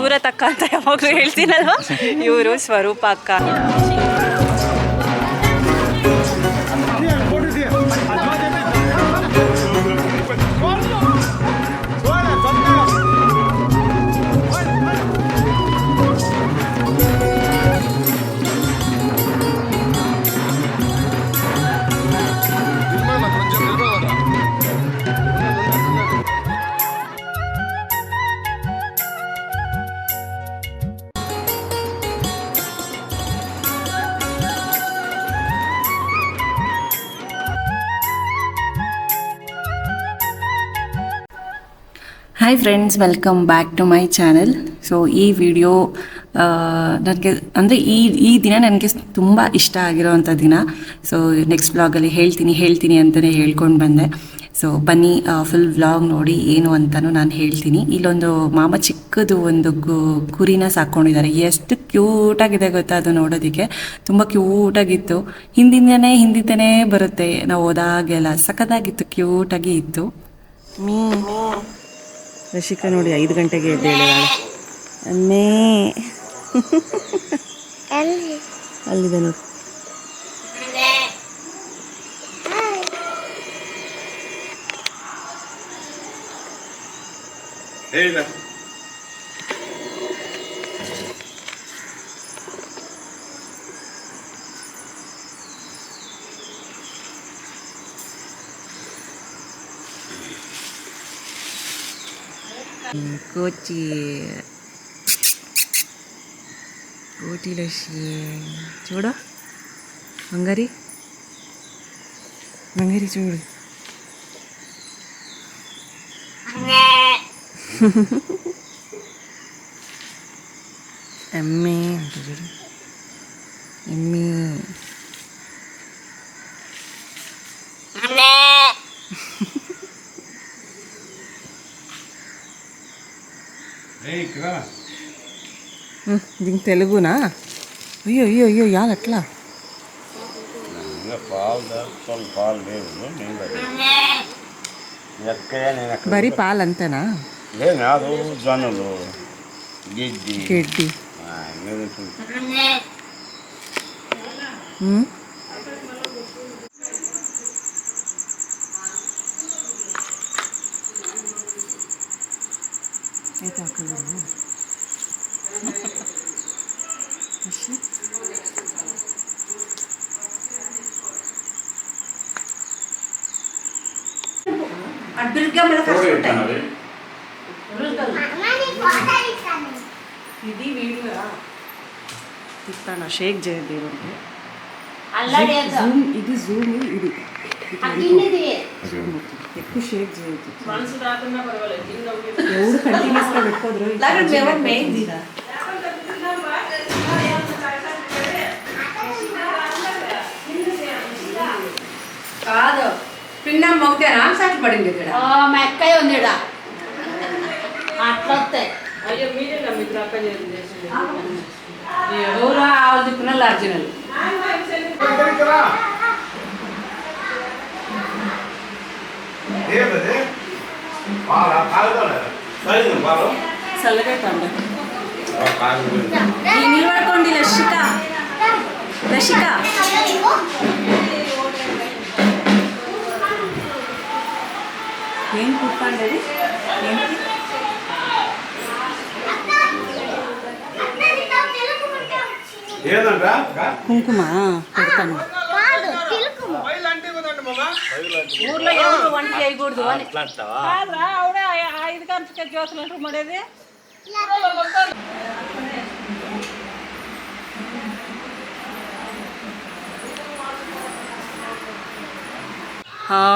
ಸೂರತ್ ಅಕ್ಕ ಅಂತ ಯಾವಾಗಲೂ ಹೇಳ್ತೀನಲ್ವ? ಇವರು ಸ್ವರೂಪ ಅಕ್ಕ hi friends welcome back to my channel so ಈ ವಿಡಿಯೋ ನನಗೆ, ಅಂದರೆ ಈ ಈ ದಿನ ನನಗೆ ತುಂಬ ಇಷ್ಟ ಆಗಿರೋವಂಥ ದಿನ. ಸೊ ನೆಕ್ಸ್ಟ್ ವ್ಲಾಗಲ್ಲಿ ಹೇಳ್ತೀನಿ ಹೇಳ್ತೀನಿ ಅಂತಲೇ ಹೇಳ್ಕೊಂಡು ಬಂದೆ. ಸೊ ಬನ್ನಿ ಫುಲ್ ವ್ಲಾಗ್ ನೋಡಿ ಏನು ಅಂತಲೂ ನಾನು ಹೇಳ್ತೀನಿ. ಇಲ್ಲೊಂದು ಮಾಮ ಚಿಕ್ಕದು ಒಂದು ಗು, ಕುರಿನ ಸಾಕ್ಕೊಂಡಿದ್ದಾರೆ ಎಷ್ಟು ಕ್ಯೂಟಾಗಿದೆ ಗೊತ್ತಾ ಅದು ನೋಡೋದಕ್ಕೆ. ತುಂಬ ಕ್ಯೂಟಾಗಿತ್ತು ಹಿಂದಿಂದನೇ ಹಿಂದಿಂದನೇ ಬರುತ್ತೆ. ನಾವು ಹೋದಾಗೆಲ್ಲ ಸಖತ್ತಾಗಿತ್ತು ಕ್ಯೂಟಾಗಿ ಇತ್ತು. ಮೀ. ರಶಿಕಾ ನೋಡಿ ಐದು ಗಂಟೆಗೆ ಎದ್ದೇಳಿದಾಳೆ ಅನ್ನೇ ಅಲ್ಲಿದೆ ನೋಡಿ. కోచి Kucing. Kucing lotion. ചൂടോ മങ്കരി മങ്കരി ചൂട് അമ്മേ ചൂട് അമ്മേ దీని తెలుగునా? అయ్యో అయ్యో అయ్యో యాలు అట్లా బరీ. పాలు అంతేనా జొన్నలు గడ్డి. గడ్డి. తిప్పాను షేక్ చేయద్దు జూమ్ ఇది జూమ్ ఇది ఎక్కువ షేక్ చేయొద్దు ఎవడు కంటిన్యూస్గా పెట్టుకోదురు కాదు పిన్న మొగ్గుతేనా సట్లు పడింది ఇక్కడ మా అక్కయ్య ఉంది ఈడ. అట్లా వస్తాయి ఎవరు ఆవులు తిప్పిన అర్జునలు ఎవరు ఆవు తిప్పినాళ్ళు అర్జునులు చల్లగా నిలబడుకోండి రషిక రషిక ఏం కుప్పండి అది? ఏంటి? కుంకుమ పెడతాను ఊర్లో ఎవరు వంట చేయకూడదు అని అట్లా అంటావా? ఐదు గంటలకి జ్యోతులు అంటారు మడేది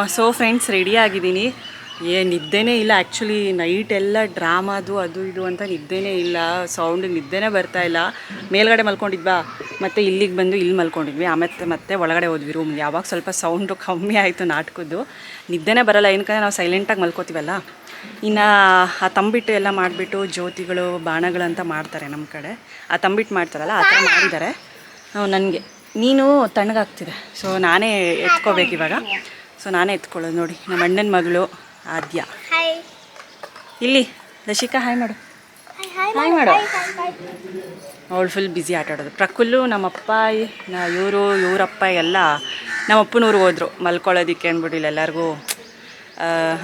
ಸೊ ಫ್ರೆಂಡ್ಸ್ ರೆಡಿ ಆಗಿದ್ದೀನಿ ಏ, ನಿದ್ದೆನೇ ಇಲ್ಲ. ಆ್ಯಕ್ಚುಲಿ ನೈಟ್ ಎಲ್ಲ ಡ್ರಾಮಾದು, ಅದು ಇದು ಅಂತ ನಿದ್ದೆನೇ ಇಲ್ಲ. ಸೌಂಡ್ ನಿದ್ದೆನೇ ಬರ್ತಾ ಇಲ್ಲ. ಮೇಲ್ಗಡೆ ಮಲ್ಕೊಂಡಿದ್ವಾ ಮತ್ತು ಇಲ್ಲಿಗೆ ಬಂದು ಇಲ್ಲಿ ಮಲ್ಕೊಂಡಿದ್ವಿ. ಆಮೇಲೆ ಮತ್ತೆ ಒಳಗಡೆ ಹೋದ್ವಿ ರೂಮ್ಗೆ ಯಾವಾಗ ಸ್ವಲ್ಪ ಸೌಂಡು ಕಮ್ಮಿ ಆಯಿತು ನಾಟಕದ್ದು. ನಿದ್ದೆನೇ ಬರಲ್ಲ. ಏನಕ್ಕೆ ನಾವು ಸೈಲೆಂಟಾಗಿ ಮಲ್ಕೋತೀವಲ್ಲ? ಇನ್ನು ಆ ತಂಬಿಟ್ಟು ಎಲ್ಲ ಮಾಡಿಬಿಟ್ಟು ಜ್ಯೋತಿಗಳು ಬಾಣಗಳು ಅಂತ ಮಾಡ್ತಾರೆ ನಮ್ಮ ಕಡೆ. ಆ ತಂಬಿಟ್ಟು ಮಾಡ್ತಾರಲ್ಲ, ಆ ಥರ ಮಾಡಿದ್ದಾರೆ. ನನಗೆ. ನೀನು ತಣ್ಣಗಾಗ್ತಿದೆ. ಸೊ ನಾನೇ ಎತ್ಕೋಬೇಕು ಇವಾಗ ಸೊ ನಾನೇ ಎತ್ಕೊಳ್ಳೋದು ನೋಡಿ. ನಮ್ಮ ಅಣ್ಣನ ಮಗಳು. ಆದ್ಯ. ಇಲ್ಲಿ ದಶಿಕಾ ಹಾಯ್ ಮಾಡು. ಹಾಯ್ ಮಾಡು. ಅವಳು ಫುಲ್ ಬ್ಯುಸಿ ಆಟ ಆಡೋದು. ಪ್ರಕುಲ್ಲು ನಮ್ಮಪ್ಪ ಇವರು ಇವರಪ್ಪ ಎಲ್ಲ ನಮ್ಮ ಅಪ್ಪನೂರಿಗೆ ಹೋದ್ರು. ಮಲ್ಕೊಳ್ಳೋದಿಕ್ಕೆ ಅಂದ್ಬಿಟ್ಟು ಇಲ್ಲಿ ಎಲ್ಲರಿಗೂ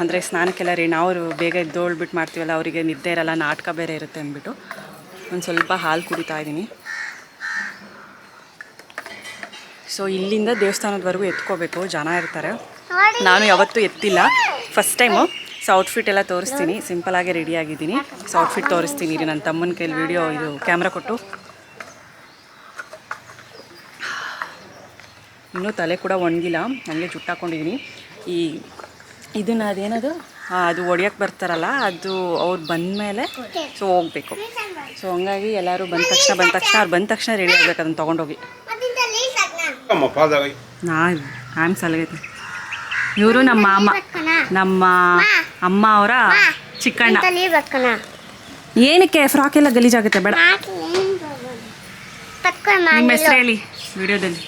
ಅಂದರೆ ಸ್ನಾನಕ್ಕೆಲ್ಲ ರೀ ನಾವು ಬೇಗ ಎದ್ದೋಳ್ಬಿಟ್ಟು ಮಾಡ್ತೀವಲ್ಲ ಅವರಿಗೆ ನಿದ್ದೆ ಇರಲ್ಲ ನಾಟಕ ಬೇರೆ ಇರುತ್ತೆ ಅಂದ್ಬಿಟ್ಟು ಒಂದು ಸ್ವಲ್ಪ ಹಾಲು ಕುಡಿತಾ ಇದ್ದೀನಿ. ಸೊ ಇಲ್ಲಿಂದ ದೇವಸ್ಥಾನದವರೆಗೂ ಎತ್ಕೋಬೇಕು. ಜನ ಇರ್ತಾರೆ. ನಾನು ಯಾವತ್ತೂ ಎತ್ತಿಲ್ಲ. ಫಸ್ಟ್ ಟೈಮು ಸೊ ಔಟ್ಫಿಟ್ ಎಲ್ಲ ತೋರಿಸ್ತೀನಿ. ಸಿಂಪಲಾಗಿ ರೆಡಿ ಆಗಿದ್ದೀನಿ. ಸೊ ಔಟ್ಫಿಟ್ ತೋರಿಸ್ತೀನಿ. ರೀ ನನ್ನ ತಮ್ಮನ ಕೈಲಿ ವಿಡಿಯೋ ಇದು ಕ್ಯಾಮ್ರಾ ಕೊಟ್ಟು. ಇನ್ನೂ ತಲೆ ಕೂಡ ಒಣಗಿಲ್ಲ. ನನಗೆ ಜುಟ್ಟಾಕೊಂಡಿದ್ದೀನಿ ಈ ಇದನ್ನ ಅದೇನದು? ಅದು ಹೊಡಿಯೋಕ್ಕೆ ಬರ್ತಾರಲ್ಲ ಅದು ಅವ್ರು ಬಂದಮೇಲೆ ಸೊ ಹೋಗಬೇಕು. ಸೊ ಹಂಗಾಗಿ ಎಲ್ಲರೂ ಬಂದ ತಕ್ಷಣ ಬಂದ ತಕ್ಷಣ ಅವ್ರು ಬಂದ ತಕ್ಷಣ ರೆಡಿ ಆಗಬೇಕು. ಅದನ್ನು ತೊಗೊಂಡೋಗಿ. ನಾ ಆಮ್ ಸಲಗೈತೆ ಇವರು ನಮ್ಮ ಮಾಮ ನಮ್ಮ ಅಮ್ಮ ಅವರ ಚಿಕ್ಕಣ್ಣ. ಏನಕ್ಕೆ ಫ್ರಾಕ್ ಎಲ್ಲ ಗಲೀಜಾಗುತ್ತೆ ಬೇಡ. ನಿಮ್ಮ ಹೆಸರು ಹೇಳಿ ವಿಡಿಯೋದಲ್ಲಿ.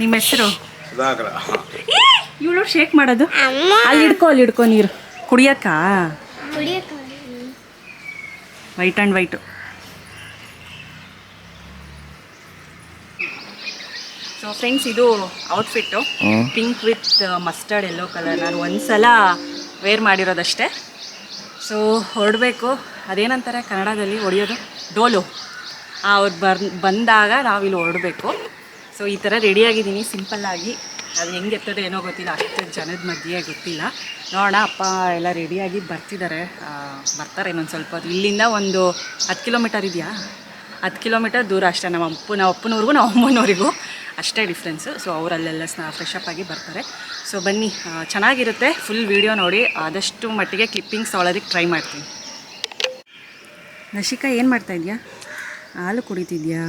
ನಿಮ್ಮ ಹೆಸರು? ಇವಳು ಶೇಕ್ ಮಾಡೋದು? ಅಲ್ಲಿ ಹಿಡ್ಕೊ ಅಲ್ಲಿ ಹಿಡ್ಕೊ ನೀರು. ಕುಡಿಯಕ್ಕ? White and white so friends ಇದು outfit pink with mustard yellow colour ನಾನು ಒಂದ್ಸಲ ವೇರ್ ಮಾಡಿರೋದಷ್ಟೇ. ಸೊ ಹೊರಡಬೇಕು. ಅದೇನಂತಾರೆ ಕನ್ನಡದಲ್ಲಿ ಹೊಡೆಯೋದು? ಡೋಲು. ಅವ್ರು ಬರ್ ಬಂದಾಗ ನಾವು ಇಲ್ಲಿ ಹೊರಡಬೇಕು. ಸೊ ಈ ಥರ ರೆಡಿಯಾಗಿದ್ದೀನಿ ಸಿಂಪಲ್ಲಾಗಿ ಅದು ಹೆಂಗೆ ಎತ್ತದೆ ಏನೋ ಗೊತ್ತಿಲ್ಲ. ಅಷ್ಟು ಜನದ ಮಧ್ಯೆ ಗೊತ್ತಿಲ್ಲ. ನೋಡೋಣ ಅಪ್ಪ ಎಲ್ಲ ರೆಡಿಯಾಗಿ ಬರ್ತಿದ್ದಾರೆ. ಬರ್ತಾರೆ ಇನ್ನೊಂದು ಸ್ವಲ್ಪ ಹೊತ್ತು. ಇಲ್ಲಿಂದ ಒಂದು ಹತ್ತು ಕಿಲೋಮೀಟರ್ ಇದೆಯಾ? ಹತ್ತು ಕಿಲೋಮೀಟರ್ ದೂರ ಅಷ್ಟೇ. ನಮ್ಮ ಅಪ್ಪು ನಮ್ಮ ಅಪ್ಪನವ್ರಿಗೂ ನಮ್ಮ ಅಮ್ಮನವ್ರಿಗೂ ಅಷ್ಟೇ ಡಿಫ್ರೆನ್ಸು ಸೊ ಅವರಲ್ಲೆಲ್ಲ ಸ್ನಾ ಫ್ರೆಶ್ ಅಪ್ ಆಗಿ ಬರ್ತಾರೆ. ಸೊ ಬನ್ನಿ ಚೆನ್ನಾಗಿರುತ್ತೆ. ಫುಲ್ ವೀಡಿಯೋ ನೋಡಿ ಆದಷ್ಟು ಮಟ್ಟಿಗೆ ಕ್ಲಿಪ್ಪಿಂಗ್ಸ್ ತೊಗೊಳೋದಕ್ಕೆ ಟ್ರೈ ಮಾಡ್ತೀನಿ. ನಶಿಕಾ ಏನು ಮಾಡ್ತಾ ಇದೆಯಾ? ಹಾಲು ಕುಡಿತಿದ್ಯಾ?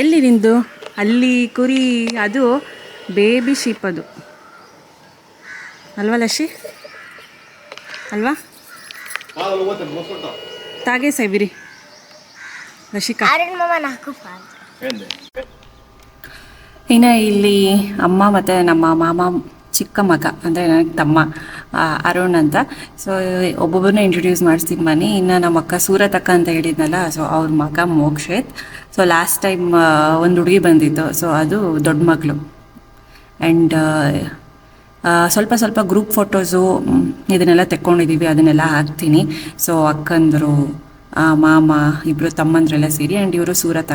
ಎಲ್ಲಿ ನಿಂದು? ಅಲ್ಲಿ ಕುರಿ ಅದು ಬೇಬಿ ಶೀಪ್ ಅದು. ಅಲ್ವಾ ಲಶಿ? ಅಲ್ವಾ? ತಾಗೇ ಸೈಬಿರಿ ನಶಿಕಾ ಇನ್ನು ಇಲ್ಲಿ ಅಮ್ಮ ಮತ್ತು ನಮ್ಮ ಮಾಮ, ಚಿಕ್ಕ ಮಗ, ಅಂದರೆ ನನಗೆ ತಮ್ಮ ಅರುಣ್ ಅಂತ. ಸೊ ಒಬ್ಬೊಬ್ಬರನ್ನ ಇಂಟ್ರೊಡ್ಯೂಸ್ ಮಾಡಿಸ್ತೀನಿ ಬನ್ನಿ. ಇನ್ನು ನಮ್ಮ ಅಕ್ಕ ಸೂರತ್ ಅಂತ ಹೇಳಿದ್ನಲ್ಲ ಸೊ ಅವ್ರ ಮಗ ಮೋಕ್ಷೇತ್. ಸೊ ಲಾಸ್ಟ್ ಟೈಮ್ ಒಂದು ಹುಡುಗಿ ಬಂದಿತ್ತು. ಸೊ ಅದು ದೊಡ್ಡ ಮಗಳು. ಆ್ಯಂಡ್ ಸ್ವಲ್ಪ ಸ್ವಲ್ಪ ಗ್ರೂಪ್ ಫೋಟೋಸು ಇದನ್ನೆಲ್ಲ ತೆಕ್ಕೊಂಡಿದ್ದೀವಿ ಅದನ್ನೆಲ್ಲ ಹಾಕ್ತೀನಿ. ಸೊ ಅಕ್ಕಂದರು ಮಾಮ ಇಬ್ಬರು ತಮ್ಮಂದ್ರೆಲ್ಲ ಸೇರಿ ಆ್ಯಂಡ್ ಇವರು ಸೂರತ್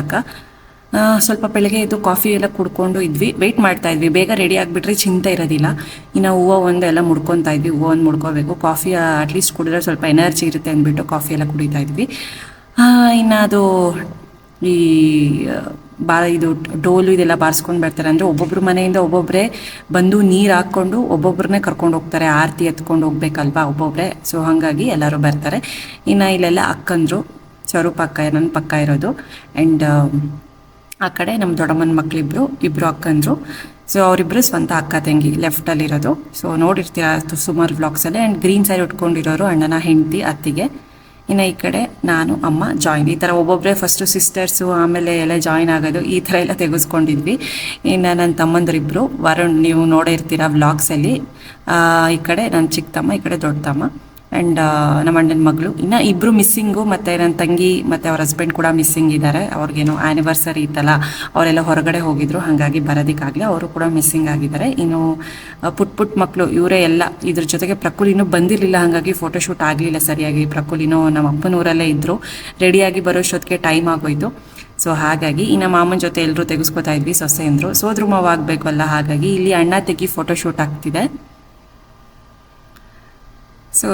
ಸ್ವಲ್ಪ ಬೆಳಗ್ಗೆ ಎದ್ದು ಕಾಫಿ ಎಲ್ಲ ಕುಡ್ಕೊಂಡು ಇದ್ವಿ. ವೆಯ್ಟ್ ಮಾಡ್ತಾ ಇದ್ವಿ. ಬೇಗ ರೆಡಿ ಆಗಿಬಿಟ್ರೆ ಚಿಂತೆ ಇರೋದಿಲ್ಲ. ಇನ್ನು ಹೂವು ಒಂದು ಎಲ್ಲ ಮುಡ್ಕೊತಾ ಇದ್ವಿ. ಹೂವು ಒಂದು ಮುಡ್ಕೋಬೇಕು. ಕಾಫಿ ಅಟ್ಲೀಸ್ಟ್ ಕುಡಿದ್ರೆ ಸ್ವಲ್ಪ ಎನರ್ಜಿ ಇರುತ್ತೆ ಅಂದ್ಬಿಟ್ಟು ಕಾಫಿ ಎಲ್ಲ ಕುಡಿತಾ ಇದ್ವಿ. ಇನ್ನು ಅದು ಈ ಬಾ, ಇದು ಡೋಲು ಇದೆಲ್ಲ ಬಾರಿಸ್ಕೊಂಡು ಬರ್ತಾರೆ. ಅಂದರೆ ಒಬ್ಬೊಬ್ಬರು ಮನೆಯಿಂದ ಒಬ್ಬೊಬ್ಬರೇ ಬಂದು ನೀರು ಹಾಕ್ಕೊಂಡು ಒಬ್ಬೊಬ್ರನ್ನೇ ಕರ್ಕೊಂಡು ಹೋಗ್ತಾರೆ. ಆರತಿ ಎತ್ಕೊಂಡು ಹೋಗ್ಬೇಕಲ್ವಾ ಒಬ್ಬೊಬ್ಬರೇ ಸೊ ಹಾಗಾಗಿ ಎಲ್ಲರೂ ಬರ್ತಾರೆ. ಇನ್ನು ಇಲ್ಲೆಲ್ಲ ಅಕ್ಕಂದರು. ಸ್ವರೂಪ ಅಕ್ಕ ನನ್ನ ಪಕ್ಕ ಇರೋದು. ಆ್ಯಂಡ್ ಆ ಕಡೆ ನಮ್ಮ ದೊಡ್ಡಮ್ಮನ ಮಕ್ಕಳಿಬ್ರು ಇಬ್ಬರು ಅಕ್ಕಂದರು. ಸೊ ಅವರಿಬ್ಬರು ಸ್ವಂತ ಅಕ್ಕ ತಂಗಿ ಲೆಫ್ಟಲ್ಲಿರೋದು ಸೊ ನೋಡಿರ್ತೀರ ಸುಮಾರು ವ್ಲಾಗ್ಸಲ್ಲಿ ಆ್ಯಂಡ್ ಗ್ರೀನ್ ಸ್ಯಾರಿ ಉಟ್ಕೊಂಡಿರೋರು ಅಣ್ಣನ ಹೆಂಡತಿ, ಅತ್ತಿಗೆ. ಇನ್ನು ಈ ಕಡೆ ನಾನು, ಅಮ್ಮ ಜಾಯಿನ್ ಈ ಥರ ಒಬ್ಬೊಬ್ಬರೇ ಫಸ್ಟು ಸಿಸ್ಟರ್ಸು ಆಮೇಲೆ ಎಲ್ಲ ಜಾಯಿನ್ ಆಗೋದು, ಈ ಥರ ಎಲ್ಲ ತೆಗೆಸ್ಕೊಂಡಿದ್ವಿ. ಇನ್ನು ನನ್ನ ತಮ್ಮಂದರಿಬ್ಬರು ವರುಣ್, ನೀವು ನೋಡಿರ್ತೀರ ವ್ಲಾಗ್ಸಲ್ಲಿ ಈ ಕಡೆ ನನ್ನ ಚಿಕ್ಕ ತಮ್ಮ ಈ ಕಡೆ ದೊಡ್ಡ ತಮ್ಮ ಆ್ಯಂಡ್ ನಮ್ಮ ಅಣ್ಣನ ಮಗಳು. ಇನ್ನು ಇಬ್ಬರು ಮಿಸ್ಸಿಂಗು ಮತ್ತು ನನ್ನ ತಂಗಿ ಮತ್ತು ಅವ್ರ ಹಸ್ಬೆಂಡ್ ಕೂಡ ಮಿಸ್ಸಿಂಗ್ ಇದ್ದಾರೆ ಅವ್ರಿಗೇನೋ ಆ್ಯನಿವರ್ಸರಿ ಇತ್ತಲ್ಲ, ಅವರೆಲ್ಲ ಹೊರಗಡೆ ಹೋಗಿದ್ರು, ಹಾಗಾಗಿ ಬರೋದಕ್ಕಾಗಲಿ ಅವರು ಕೂಡ ಮಿಸ್ಸಿಂಗ್ ಆಗಿದ್ದಾರೆ. ಇನ್ನು ಪುಟ್ ಪುಟ್ ಮಕ್ಕಳು ಇವರೇ ಎಲ್ಲ ಇದ್ರ ಜೊತೆಗೆ ಪ್ರಕುಲ್ ಇನ್ನೂ ಬಂದಿರಲಿಲ್ಲ, ಹಾಗಾಗಿ ಫೋಟೋಶೂಟ್ ಆಗಲಿಲ್ಲ ಸರಿಯಾಗಿ. ಪ್ರಕುಲ್ ಇನ್ನೂ ನಮ್ಮ ಅಪ್ಪನೂರಲ್ಲೇ ಇದ್ದರು ರೆಡಿಯಾಗಿ ಬರೋಷ್ಟೊತ್ತಿಗೆ ಟೈಮ್ ಆಗೋಯ್ತು. ಸೊ ಹಾಗಾಗಿ ಇನ್ನು ಮಾಮನ ಜೊತೆ ಎಲ್ಲರೂ ತೆಗೆಸ್ಕೊತಾ ಇದ್ವಿ ಸೊಸೆ ಅಂದರು ಸೋದ್ರ ಮಾವ ಆಗಬೇಕು ಅಲ್ಲ ಹಾಗಾಗಿ ಇಲ್ಲಿ ಅಣ್ಣ ತೆಗಿ ಫೋಟೋಶೂಟ್ ಆಗ್ತಿದೆ. ಸೊ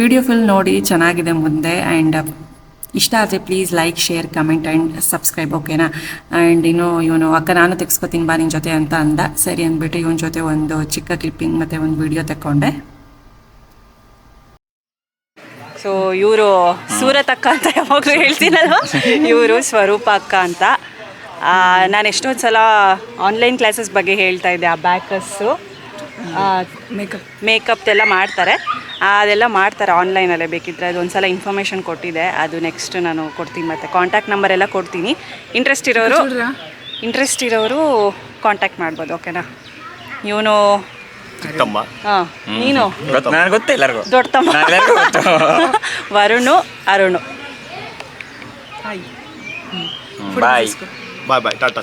ವಿಡಿಯೋ ಫುಲ್ ನೋಡಿ ಚೆನ್ನಾಗಿದೆ ಮುಂದೆ ಆ್ಯಂಡ್ ಇಷ್ಟ ಆದರೆ please like share comment and subscribe ಓಕೆನಾ ಆ್ಯಂಡ್ ಇನ್ನು ಇವನು, ಅಕ್ಕ, ನಾನು ತೆಗೆಸ್ಕೊತೀನಿ ಬಾ ನಿನ್ನ ಜೊತೆ ಅಂತ ಅಂದ. ಸರಿ ಅಂದ್ಬಿಟ್ಟು ಇವನ ಜೊತೆ ಒಂದು ಚಿಕ್ಕ ಕ್ಲಿಪ್ಪಿಂಗ್ ಮತ್ತು ಒಂದು ವಿಡಿಯೋ ತಗೊಂಡೆ ಸೊ ಇವರು ಸೂರತ್ ಅಕ್ಕ ಅಂತ ಯಾವಾಗಲೂ ಹೇಳ್ತೀನಲ್ವ? ಇವರು ಸ್ವರೂಪ ಅಕ್ಕ ಅಂತ. ನಾನು ಎಷ್ಟೊಂದು ಸಲ ಆನ್ಲೈನ್ ಕ್ಲಾಸಸ್ ಬಗ್ಗೆ ಹೇಳ್ತಾ ಇದ್ದೆ, ಆ ಬ್ಯಾಕಸ್ಸು ಮೇಕಪ್ ಮೇಕಪ್ದೆಲ್ಲ ಎಲ್ಲ ಮಾಡ್ತಾರೆ. ಅದೆಲ್ಲ ಮಾಡ್ತಾರೆ ಆನ್ಲೈನಲ್ಲೇ ಬೇಕಿದ್ರೆ. ಅದು ಸಲ ಇನ್ಫಾರ್ಮೇಷನ್ ಕೊಟ್ಟಿದೆ. ಅದು ನೆಕ್ಸ್ಟ್ ನಾನು ಕೊಡ್ತೀನಿ ಮತ್ತು ಕಾಂಟ್ಯಾಕ್ಟ್ ನಂಬರ್ ಎಲ್ಲ ಕೊಡ್ತೀನಿ. ಇಂಟ್ರೆಸ್ಟ್ ಇರೋರು ಇಂಟ್ರೆಸ್ಟ್ ಇರೋರು ಕಾಂಟ್ಯಾಕ್ಟ್ ಮಾಡ್ಬೋದು ಓಕೆನಾ ಇವನು ಹಾ ನೀನು? ಗೊತ್ತು ನನಗೆ ಗೊತ್ತೇ ಎಲ್ಲರಿಗೂ ದೊಡ್ಡ ತಮ್ಮ ವರುಣು ಅರುಣು. ಬಾಯ್ ಬಾಯ್ ಬಾಯ್ ಟಾಟಾ.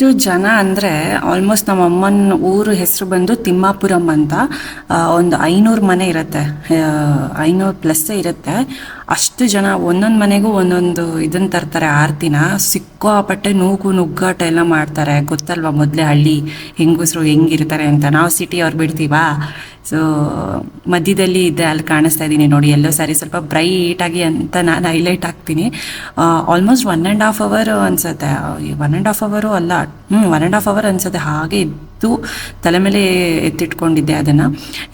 ಎಷ್ಟು ಜನ ಅಂದರೆ ಆಲ್ಮೋಸ್ಟ್ ನಮ್ಮ ಅಮ್ಮನ ಊರು ಹೆಸರು ಬಂದು ತಿಮ್ಮಾಪುರಂ ಅಂತ ಒಂದು ಐನೂರು ಮನೆ ಇರುತ್ತೆ ಐನೂರು ಪ್ಲಸ್ಸೇ ಇರುತ್ತೆ. ಅಷ್ಟು ಜನ ಒಂದೊಂದು ಮನೆಗೂ ಒಂದೊಂದು ಇದನ್ನ ತರ್ತಾರೆ, ಆರತಿನ. ಸಿಕ್ಕಾಪಟ್ಟೆ ನೂಕು ನುಗ್ಗಾಟ ಎಲ್ಲ ಮಾಡ್ತಾರೆ. ಗೊತ್ತಲ್ವಾ ಮೊದಲೇ ಹಳ್ಳಿ ಹೆಂಗಸರು ಹೆಂಗಿರ್ತಾರೆ ಅಂತ. ನಾವು ಸಿಟಿ ಅವ್ರು ಬಿಡ್ತೀವಾ? ಸೊ ಮಧ್ಯದಲ್ಲಿ ಇದೆ, ಅಲ್ಲಿ ಕಾಣಿಸ್ತಾ ಇದ್ದೀನಿ ನೋಡಿ, ಎಲ್ಲೋ ಸಾರಿ. ಸ್ವಲ್ಪ ಬ್ರೈಟಾಗಿ ಅಂತ ನಾನು ಹೈಲೈಟ್ ಹಾಕ್ತೀನಿ. Almost one and half hour ಅನ್ಸುತ್ತೆ. ಒನ್ ಆ್ಯಂಡ್ ಹಾಫ್ ಅವರು ಅಲ್ಲ. ಹ್ಞೂ ಒನ್ ಆ್ಯಂಡ್ ಹಾಫ್ ಅವರ್ ಅನ್ಸುತ್ತೆ. ಹಾಗೆ ಇದ್ದು ತಲೆ ಮೇಲೆ ಎತ್ತಿಟ್ಕೊಂಡಿದ್ದೆ ಅದನ್ನು.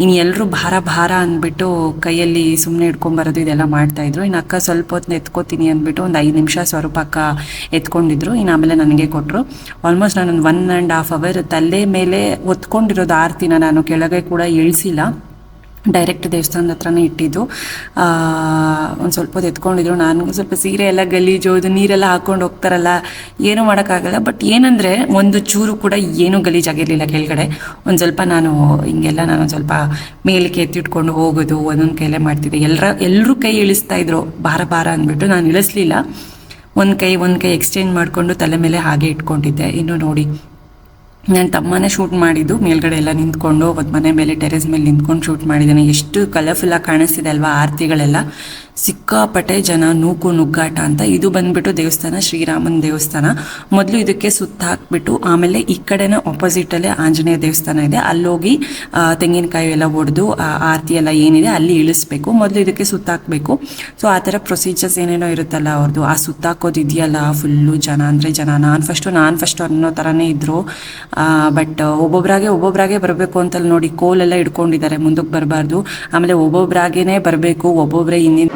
ಇನ್ನು ಎಲ್ಲರೂ ಭಾರ ಭಾರ ಅಂದ್ಬಿಟ್ಟು ಕೈಯಲ್ಲಿ ಸುಮ್ಮನೆ ಇಟ್ಕೊಂಬರೋದು ಇದೆಲ್ಲ ಮಾಡ್ತಾಯಿದ್ರು ಇನ್ನು ಅಕ್ಕ ಸ್ವಲ್ಪ ಹೊತ್ತು ಎತ್ಕೋತೀನಿ ಅಂದ್ಬಿಟ್ಟು ಒಂದು ಐದು ನಿಮಿಷ ಸ್ವರೂಪ ಅಕ್ಕ ಎತ್ಕೊಂಡಿದ್ರು. ಇನ್ನು ಆಮೇಲೆ ನನಗೆ ಕೊಟ್ಟರು ಆಲ್ಮೋಸ್ಟ್ ನಾನೊಂದು ಒನ್ ಆ್ಯಂಡ್ ಹಾಫ್ ಅವರ್ ತಲೆ ಮೇಲೆ ಒತ್ಕೊಂಡಿರೋದು ಆರ್ತಿನ ನಾನು ಕೆಳಗೆ ಕೂಡ ಇಳಿಸಿಲ್ಲ. ಡೈರೆಕ್ಟ್ ದೇವಸ್ಥಾನದ ಹತ್ರನೇ ಇಟ್ಟಿದ್ದು. ಒಂದು ಸ್ವಲ್ಪ ಹೊತ್ತು ಎತ್ಕೊಂಡಿದ್ರು. ನಾನು ಸ್ವಲ್ಪ ಸೀರೆ ಎಲ್ಲ ಗಲೀಜು ಅದು ನೀರೆಲ್ಲ ಹಾಕೊಂಡು ಹೋಗ್ತಾರಲ್ಲ, ಏನೂ ಮಾಡೋಕ್ಕಾಗಲ್ಲ. ಬಟ್ ಏನಂದರೆ, ಒಂದು ಚೂರು ಕೂಡ ಏನೂ ಗಲೀಜಾಗಿರಲಿಲ್ಲ ಕೆಳಗಡೆ. ಒಂದು ಸ್ವಲ್ಪ ನಾನು ಹಿಂಗೆಲ್ಲ ನಾನು ಸ್ವಲ್ಪ ಮೇಲಕ್ಕೆ ಎತ್ತಿಟ್ಕೊಂಡು ಹೋಗೋದು, ಒಂದೊಂದು ಕೈಲೇ ಮಾಡ್ತಿದ್ದೆ. ಎಲ್ಲರ ಎಲ್ಲರೂ ಕೈ ಇಳಿಸ್ತಾ ಇದ್ರು. ಭಾರ ಭಾರ ಅಂದ್ಬಿಟ್ಟು ನಾನು ಇಳಿಸ್ಲಿಲ್ಲ. ಒಂದು ಕೈ ಒಂದು ಕೈ ಎಕ್ಸ್ಚೇಂಜ್ ಮಾಡಿಕೊಂಡು ತಲೆ ಮೇಲೆ ಹಾಗೆ ಇಟ್ಕೊಂಡಿದ್ದೆ. ಇನ್ನು ನೋಡಿ ನನ್ನ ತಮ್ಮನೇ ಶೂಟ್ ಮಾಡಿದ್ದು, ಮೇಲ್ಗಡೆ ಎಲ್ಲ ನಿಂತ್ಕೊಂಡು ಒಂದು ಮನೆ ಮೇಲೆ ಟೆರೆಸ್ ಮೇಲೆ ನಿಂತ್ಕೊಂಡು ಶೂಟ್ ಮಾಡಿದ್ದಾನೆ. ಎಷ್ಟು ಕಲರ್ಫುಲ್ಲಾಗಿ ಕಾಣಿಸ್ತಿದೆ ಅಲ್ವಾ ಆರತಿಗಳೆಲ್ಲ. ಸಿಕ್ಕಾಪಟ್ಟೆ ಜನ ನೂಕು ನುಗ್ಗಾಟ ಅಂತ. ಇದು ಬಂದ್ಬಿಟ್ಟು ದೇವಸ್ಥಾನ, ಶ್ರೀರಾಮನ ದೇವಸ್ಥಾನ. ಮೊದಲು ಇದಕ್ಕೆ ಸುತ್ತ ಹಾಕ್ಬಿಟ್ಟು, ಆಮೇಲೆ ಈ ಕಡೆನ ಅಪೋಸಿಟಲ್ಲೇ ಆಂಜನೇಯ ದೇವಸ್ಥಾನ ಇದೆ. ಅಲ್ಲೋಗಿ ತೆಂಗಿನಕಾಯಿ ಎಲ್ಲ ಒಡೆದು ಆರತಿ ಎಲ್ಲ ಏನಿದೆ ಅಲ್ಲಿ ಇಳಿಸ್ಬೇಕು. ಮೊದಲು ಇದಕ್ಕೆ ಸುತ್ತ ಹಾಕಬೇಕು. ಸೊ ಆ ಥರ ಪ್ರೊಸೀಜರ್ಸ್ ಏನೇನೋ ಇರುತ್ತಲ್ಲ ಅವ್ರದ್ದು ಆ ಸುತ್ತ ಹಾಕೋದು ಇದೆಯಲ್ಲ ಫುಲ್ಲು ಜನ ಅಂದರೆ ಜನ. ನಾನು ಫಸ್ಟು ನಾನು ಫಸ್ಟು ಅನ್ನೋ ಥರನೇ ಇದ್ದರು ಬಟ್ ಒಬ್ಬೊಬ್ರಾಗೆ ಒಬ್ಬೊಬ್ರಾಗೆ ಬರಬೇಕು ಅಂತಲ್ಲಿ ನೋಡಿ ಕೋಲೆಲ್ಲ ಇಟ್ಕೊಂಡಿದ್ದಾರೆ ಮುಂದಕ್ಕೆ ಬರಬಾರ್ದು. ಆಮೇಲೆ ಒಬ್ಬೊಬ್ರಾಗೇನೆ ಬರಬೇಕು ಒಬ್ಬೊಬ್ಬರೇ ಹಿಂದಿನ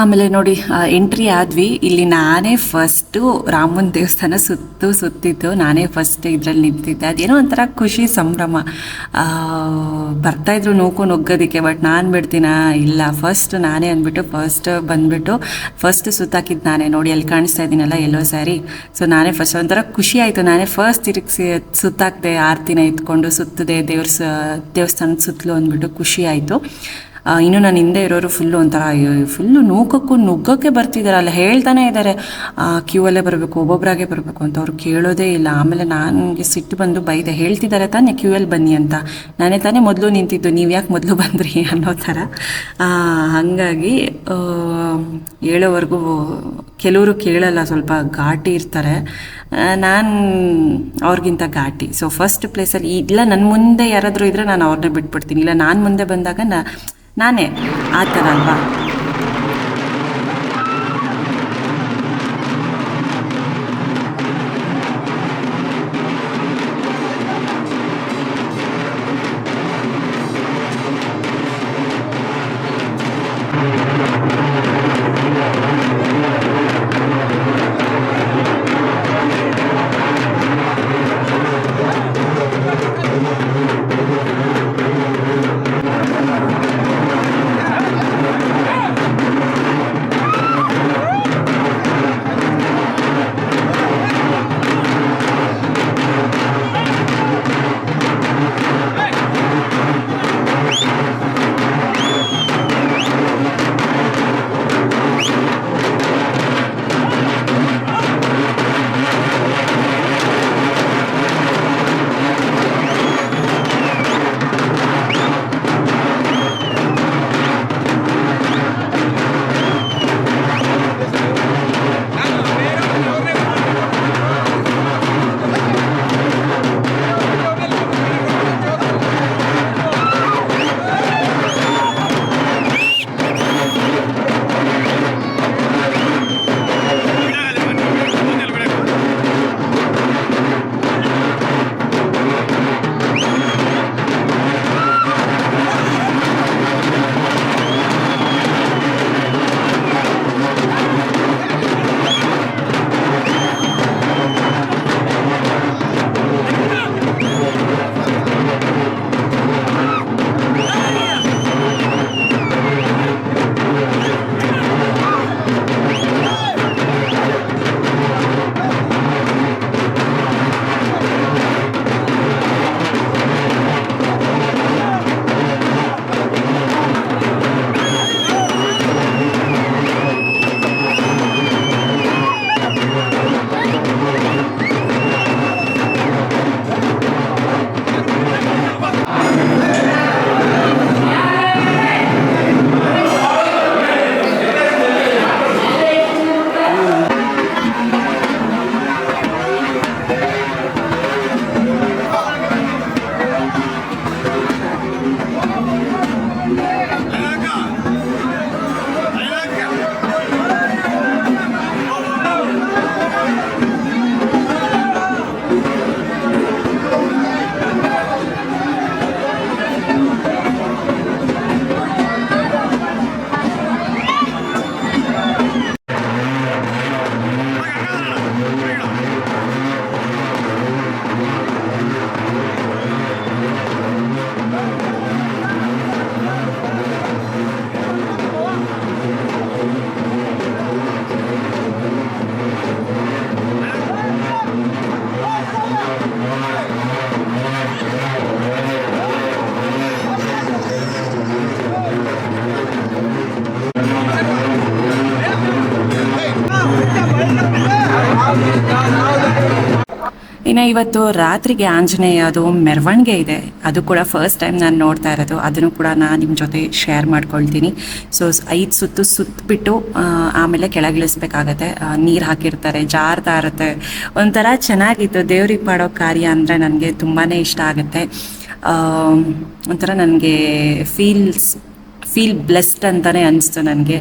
ಆಮೇಲೆ ನೋಡಿ ಎಂಟ್ರಿ ಆದ್ವಿ. ಇಲ್ಲಿ ನಾನೇ ಫಸ್ಟು ರಾಮನ ದೇವಸ್ಥಾನ ಸುತ್ತು ಸುತ್ತಿದ್ದು. ನಾನೇ ಫಸ್ಟ್ ಇದರಲ್ಲಿ ನಿಂತಿದ್ದೆ. ಅದೇನೋ ಒಂಥರ ಖುಷಿ ಸಂಭ್ರಮ. ಬರ್ತಾಯಿದ್ರು ನೋಕೊಂಡು ನುಗ್ಗೋದಕ್ಕೆ ಬಟ್ ನಾನು ಬಿಡ್ತೀನ? ಇಲ್ಲ. ಫಸ್ಟ್ ನಾನೇ ಅಂದ್ಬಿಟ್ಟು ಫಸ್ಟ್ ಬಂದ್ಬಿಟ್ಟು ಫಸ್ಟ್ ಸುತ್ತಾಕಿದ್ದು ನಾನೇ. ನೋಡಿ, ಅಲ್ಲಿ ಕಾಣಿಸ್ತಾ ಇದ್ದೀನಲ್ಲ ಎಲ್ಲೋ ಸ್ಯಾರಿ ಸೊ ನಾನೇ ಫಸ್ಟ್ ಒಂಥರ ಖುಷಿ ಆಯಿತು. ನಾನೇ ಫಸ್ಟ್ ತಿರುಗಿಸಿ, ಸುತ್ತಾಕ್ದೆ, ಆರತಿನ ಎತ್ಕೊಂಡು ಸುತ್ತದೆ ದೇವ್ರ ದೇವಸ್ಥಾನದ ಸುತ್ತಲೂ ಅಂದ್ಬಿಟ್ಟು ಖುಷಿ ಆಯಿತು. ಇನ್ನು ನನ್ನ ಹಿಂದೆ ಇರೋರು ಫುಲ್ಲು ಒಂಥರ ಫುಲ್ಲು ನೂಕಕ್ಕೂ ನುಗ್ಗಕ್ಕೆ ಬರ್ತಿದ್ದಾರೆ ಅಲ್ಲ ಹೇಳ್ತಾನೆ ಇದ್ದಾರೆ ಕ್ಯೂ ಅಲ್ಲೇ ಬರಬೇಕು ಒಬ್ಬೊಬ್ಬರಾಗೆ ಬರಬೇಕು ಅಂತ ಅವ್ರು ಕೇಳೋದೇ ಇಲ್ಲ. ಆಮೇಲೆ ನನಗೆ ಸಿಟ್ಟು ಬಂದು ಬೈದೆ ಹೇಳ್ತಿದ್ದಾರೆ ತಾನೇ ಕ್ಯೂ ಅಲ್ಲಿ ಬನ್ನಿ ಅಂತ. ನಾನೇ ತಾನೇ ಮೊದಲು ನಿಂತಿದ್ದು, ನೀವು ಯಾಕೆ ಮೊದಲು ಬಂದ್ರಿ ಅನ್ನೋ ಥರ. ಹಾಗಾಗಿ ಹೇಳೋವರೆಗೂ ಕೆಲವರು ಕೇಳಲ್ಲ, ಸ್ವಲ್ಪ ಘಾಟಿ ಇರ್ತಾರೆ. ನಾನು ಅವ್ರಿಗಿಂತ ಘಾಟಿ. ಸೊ ಫಸ್ಟ್ ಪ್ಲೇಸಲ್ಲಿ ಇಲ್ಲ ನನ್ನ ಮುಂದೆ ಯಾರಾದರೂ ಇದ್ದರೆ ನಾನು ಅವ್ರನ್ನೇ ಬಿಟ್ಬಿಡ್ತೀನಿ. ಇಲ್ಲ, ನಾನು ಮುಂದೆ ಬಂದಾಗ ನಾನೇ ಆ ಥರ ಅಲ್ವಾ? ಇವತ್ತು ರಾತ್ರಿಗೆ ಆಂಜನೇಯದು ಮೆರವಣಿಗೆ ಇದೆ. ಅದು ಕೂಡ ಫಸ್ಟ್ ಟೈಮ್ ನಾನು ನೋಡ್ತಾ ಇರೋದು. ಅದನ್ನು ಕೂಡ ನಾನು ನಿಮ್ಮ ಜೊತೆ ಶೇರ್ ಮಾಡ್ಕೊಳ್ತೀನಿ. ಸೊ ಐದು ಸುತ್ತು ಸುತ್ತಬಿಟ್ಟು ಆಮೇಲೆ ಕೆಳಗಿಳಿಸ್ಬೇಕಾಗತ್ತೆ. ನೀರು ಹಾಕಿರ್ತಾರೆ ಜಾರ್ತಾ ಇರುತ್ತೆ ಒಂಥರ ಚೆನ್ನಾಗಿತ್ತು. ದೇವ್ರಿಗೆ ಮಾಡೋ ಕಾರ್ಯ ಅಂದರೆ ನನಗೆ ತುಂಬಾ ಇಷ್ಟ ಆಗುತ್ತೆ. ಒಂಥರ ನನಗೆ ಫೀಲ್ಸ್ ಫೀಲ್ ಬ್ಲೆಸ್ಡ್ ಅಂತಲೇ ಅನಿಸ್ತು ನನಗೆ.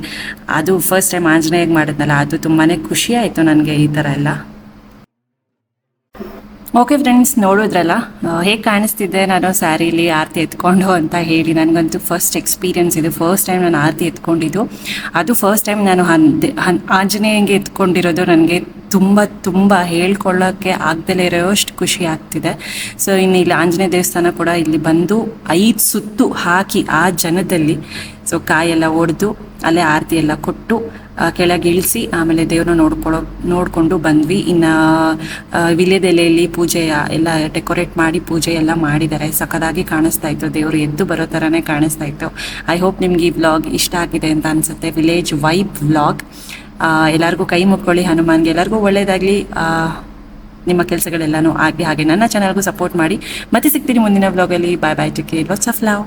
ಅದು ಫಸ್ಟ್ ಟೈಮ್ ಆಂಜನೇಯಗೆ ಮಾಡಿದ್ನಲ್ಲ, ಅದು ತುಂಬಾ ಖುಷಿ ಆಯಿತು ನನಗೆ ಈ ಥರ ಎಲ್ಲ. ಓಕೆ ಫ್ರೆಂಡ್ಸ್ ನೋಡಿದ್ರಲ್ಲ? ಹೇಗೆ ಕಾಣಿಸ್ತಿದ್ದೆ ನಾನು ಸ್ಯಾರಿಲಿ ಆರತಿ ಎತ್ಕೊಂಡು ಅಂತ ಹೇಳಿ ನನಗಂತೂ ಫಸ್ಟ್ ಎಕ್ಸ್ಪೀರಿಯನ್ಸ್ ಇದು. ಫಸ್ಟ್ ಟೈಮ್ ನಾನು ಆರತಿ ಎತ್ಕೊಂಡಿದ್ದು. ಅದು ಫಸ್ಟ್ ಟೈಮ್ ನಾನು ಹನ್ ಆಂಜನೇಯಂಗೆ ಎತ್ಕೊಂಡಿರೋದು ನನಗೆ ತುಂಬ ತುಂಬ ಹೇಳ್ಕೊಳ್ಳೋಕ್ಕೆ ಆಗ್ದಲೇ ಇರೋಷ್ಟು ಖುಷಿ ಆಗ್ತಿದೆ. ಸೊ ಇನ್ನು ಇಲ್ಲಿ ಆಂಜನೇಯ ದೇವಸ್ಥಾನ ಕೂಡ ಇಲ್ಲಿ ಬಂದು ಐದು ಸುತ್ತು ಹಾಕಿ ಆ ಜನದಲ್ಲಿ ಸೊ ಕಾಯೆಲ್ಲ ಒಡೆದು ಅಲ್ಲೇ ಆರತಿ ಎಲ್ಲ ಕೊಟ್ಟು ಕೆಳಗೆ ಇಳಿಸಿ ಆಮೇಲೆ ದೇವ್ರನ್ನ ನೋಡ್ಕೊಳ್ಳೋ ನೋಡಿಕೊಂಡು ಬಂದ್ವಿ. ಇನ್ನು ವಿಲೆದೆಲೆಯಲ್ಲಿ ಪೂಜೆಯ ಎಲ್ಲ ಡೆಕೋರೇಟ್ ಮಾಡಿ ಪೂಜೆ ಎಲ್ಲ ಮಾಡಿದ್ದಾರೆ. ಸಖದಾಗಿ ಕಾಣಿಸ್ತಾ ಇತ್ತು. ದೇವರು ಎದ್ದು ಬರೋ ಥರನೇ ಕಾಣಿಸ್ತಾ ಇತ್ತು. ಐ ಹೋಪ್ ನಿಮ್ಗೆ ಈ ವ್ಲಾಗ್ ಇಷ್ಟ ಆಗಿದೆ ಅಂತ ಅನಿಸುತ್ತೆ. ವಿಲೇಜ್ ವೈಬ್ ವ್ಲಾಗ್ ಎಲ್ಲರಿಗೂ ಕೈ ಮುಕ್ಕೊಳ್ಳಿ ಹನುಮಾನ್ಗೆ. ಎಲ್ಲರಿಗೂ ಒಳ್ಳೆಯದಾಗಲಿ ನಿಮ್ಮ ಕೆಲಸಗಳೆಲ್ಲನೂ ಆಗಲಿ ಹಾಗೆ. ನನ್ನ ಚಾನಲ್ಗೂ ಸಪೋರ್ಟ್ ಮಾಡಿ. ಮತ್ತೆ ಸಿಗ್ತೀನಿ ಮುಂದಿನ ವ್ಲಾಗಲ್ಲಿ bye bye two K lots of love